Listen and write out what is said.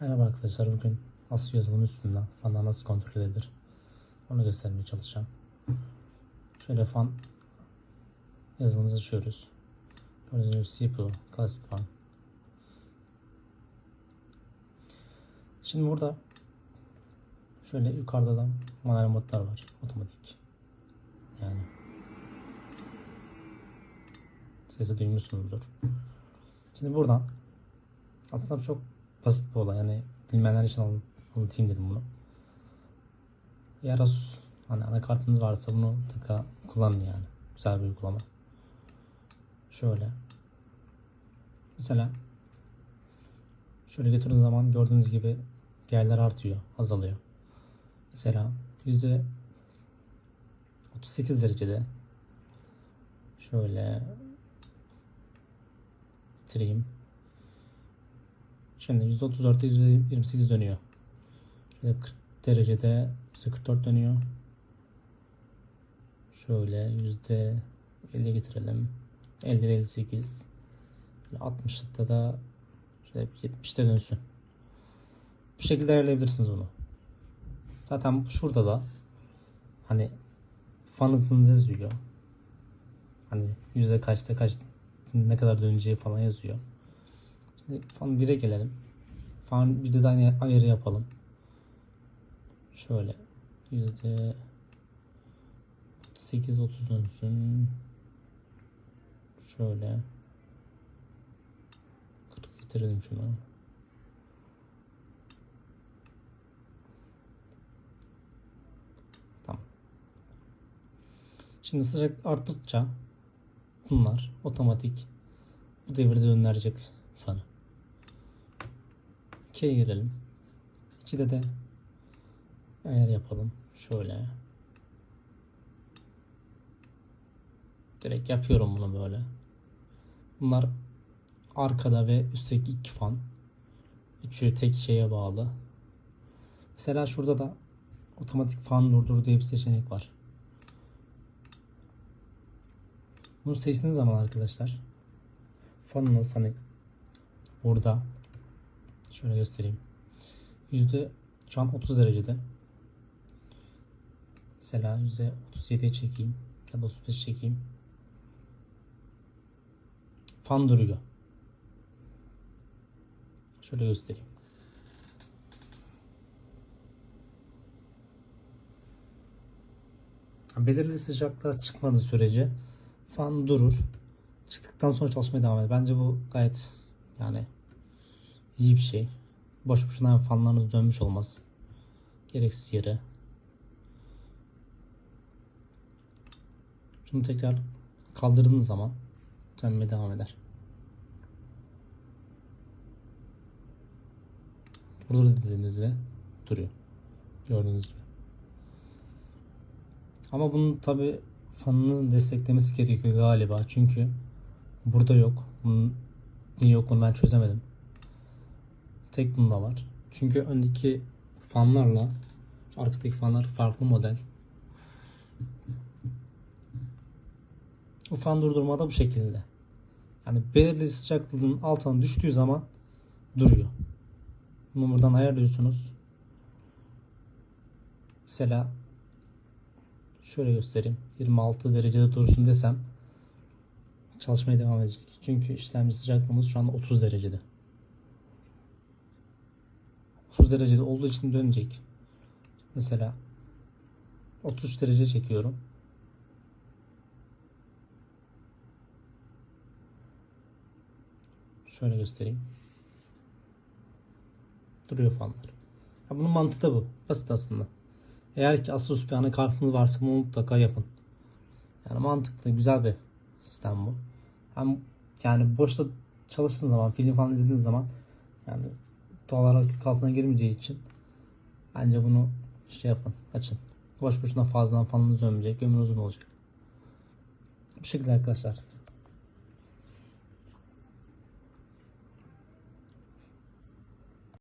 Merhaba arkadaşlar bugün nasıl yazılım üstünden fanlar nasıl kontrol edilir onu göstermeye çalışacağım. Şöyle fan yazılımımızı açıyoruz. Gördüğünüz gibi CPU, Classic Fan. Şimdi burada şöyle yukarıda da manuel modlar var. Otomatik. Yani sesi duymuşsunuzdur. Şimdi buradan aslında çok basit bir olay. Yani bilmeyenler için anlat- anlatayım dedim bunu. Eğer Asus hani anakartınız varsa bunu mutlaka kullanın yani. Güzel bir uygulama. Şöyle. Mesela şöyle götürdüğünüz zaman gördüğünüz gibi değerler artıyor, azalıyor. Mesela yüzde 38 derecede şöyle bitireyim. Şimdi %34'te %28 dönüyor. Şöyle 40 derecede %44 dönüyor. Şöyle %50 getirelim. 50 58. Şöyle 60'lıkta da şöyle 70'te dönsün. Bu şekilde ayarlayabilirsiniz bunu. Zaten şurada da hani fan hızınızı yazıyor. Hani yüzde kaçta kaç ne kadar döneceği falan yazıyor. Fan 1'e gelelim. Fan 1'de de aynı ayarı yapalım. Şöyle yüzde 8 30 dönsün. Şöyle 40 getirelim şunu. Tamam. Şimdi sıcak arttıkça bunlar otomatik bu devirde döndürecek fanı. 2'ye girelim. 2'de de ayar yapalım. Şöyle. Direkt yapıyorum bunu böyle. Bunlar arkada ve üstteki iki fan. Üçü tek şeye bağlı. Mesela şurada da otomatik fan durdur diye bir seçenek var. Bunu seçtiğiniz zaman arkadaşlar fanınız hani burada şöyle göstereyim. Yüzde şu an 30 derecede. Mesela yüzde 37'ye çekeyim ya da 35 çekeyim. Fan duruyor. Şöyle göstereyim. Belirli sıcaklığa çıkmadığı sürece fan durur. Çıktıktan sonra çalışmaya devam eder. Bence bu gayet yani iyi bir şey. Boş boşuna fanlarınız dönmüş olmaz. Gereksiz yere. Şunu tekrar kaldırdığınız zaman dönmeye devam eder. Burada dediğimizde duruyor. Gördüğünüz gibi. Ama bunun tabi fanınızın desteklemesi gerekiyor galiba. Çünkü burada yok. Bunun niye yok onu ben çözemedim. Tek bunda var. Çünkü öndeki fanlarla arkadaki fanlar farklı model. Bu fan durdurmada bu şekilde. Yani belirli sıcaklığın altına düştüğü zaman duruyor. Bunu buradan ayarlıyorsunuz. Mesela şöyle göstereyim. 26 derecede dursun desem çalışmaya devam edecek. Çünkü işlemci sıcaklığımız şu anda 30 derecede. 30 derecede olduğu için dönecek. Mesela 33 derece çekiyorum. Şöyle göstereyim. Duruyor fanlar. Ya bunun mantığı da bu. Basit aslında. Eğer ki Asus bir anakartınız varsa bunu mutlaka yapın. Yani mantıklı, güzel bir sistem bu. Hem yani boşta çalıştığınız zaman, film falan izlediğiniz zaman yani doğal olarak yük altına girmeyeceği için bence bunu şey yapın, açın. Boş boşuna fazladan fanınız dönmeyecek, ömrü uzun olacak. Bu şekilde arkadaşlar.